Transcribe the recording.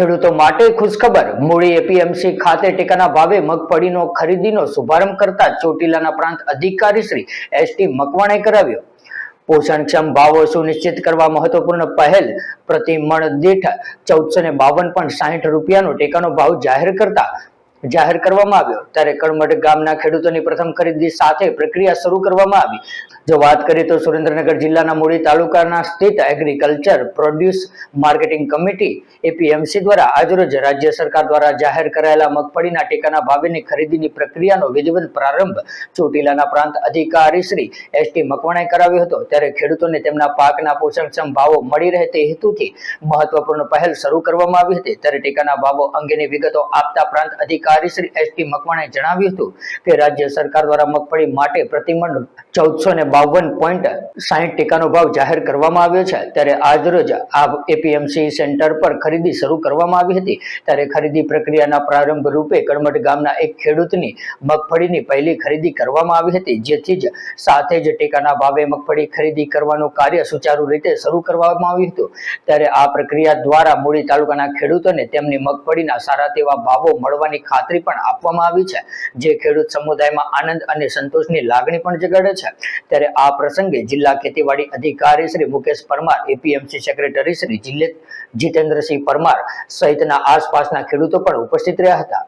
ખેડૂતો માટે ખુશખબર. મૂળી એપીએમસી ખાતે ટેકાના ભાવે મગફળીનો ખરીદીનો શુભારંભ કરતા ચોટીલાના પ્રાંત અધિકારી શ્રી એસ ટી મકવાણે કરાવ્યો. પોષણક્ષમ ભાવો સુનિશ્ચિત કરવા મહત્વપૂર્ણ પહેલ પ્રતિ દીઠ ચૌદસો ને બાવન પોઈન્ટ સાહીઠ રૂપિયાનો ટેકાનો ભાવ જાહેર કરતા જાહેર કરવામાં આવ્યો. ત્યારે કળમઠ ગામના ખેડૂતોની પ્રથમ ખરીદી સાથે પ્રક્રિયા શરૂ કરવામાં આવી. જો વાત કરીએ તો સુરેન્દ્રનગર જિલ્લાના મૂળી તાલુકાના સ્થિત agriculture produce marketing committee APMC દ્વારા આજરોજ રાજ્ય સરકાર દ્વારા જાહેર કરાયેલા મગફળીના ટેકાના ભાવેની ખરીદીની પ્રક્રિયાનો વિધિવત પ્રારંભ ચોટીલાના પ્રાંત અધિકારી શ્રી એસ ટી મકવાણાએ કરાવ્યો હતો. ત્યારે ખેડૂતોને તેમના પાકના પોષણક્ષમ ભાવો મળી રહે તે હેતુથી મહત્વપૂર્ણ પહેલ શરૂ કરવામાં આવી હતી. ત્યારે ટેકાના ભાવો અંગેની વિગતો આપતા પ્રાંત અધિકારી શ્રી એસ ટી મકવાણાએ જણાવ્યું હતું કે રાજ્ય સરકાર દ્વારા મગફળી માટે પ્રતિમણ ચૌદસો ને બાવન પોઈન્ટ સાહીઠ ટેકાનો ભાવ જાહેર કરવામાં આવ્યો છે. ત્યારે આજરોજ આ એપીએમસી સેન્ટર પર ખરીદી શરૂ કરવામાં આવી હતી. ત્યારે ખરીદી પ્રક્રિયાના પ્રારંભ રૂપે કડમઠ ગામના એક ખેડૂતની મગફળીની પહેલી ખરીદી કરવામાં આવી હતી, જેથી જ સાથે જ ટેકાના ભાવે મગફળી ખરીદી કરવાનું કાર્ય સુચારુ રીતે શરૂ કરવામાં આવ્યું હતું. ત્યારે આ પ્રક્રિયા દ્વારા મૂળી તાલુકાના ખેડૂતોને તેમની મગફળીના સારા તેવા ભાવો મળવાની ખાતરી પણ આપવામાં આવી છે, જે ખેડૂત સમુદાયમાં આનંદ અને સંતોષની લાગણી પણ જગાડે છે. ત્યારે આ પ્રસંગે જિલ્લા ખેતીવાડી અધિકારી શ્રી મુકેશ પરમાર એપીએમસી સેક્રેટરી શ્રી જિલ્લે જીતેન્દ્રસિંહ પરમાર સહિતના આસપાસના ખેડૂતો પણ ઉપસ્થિત રહ્યા હતા.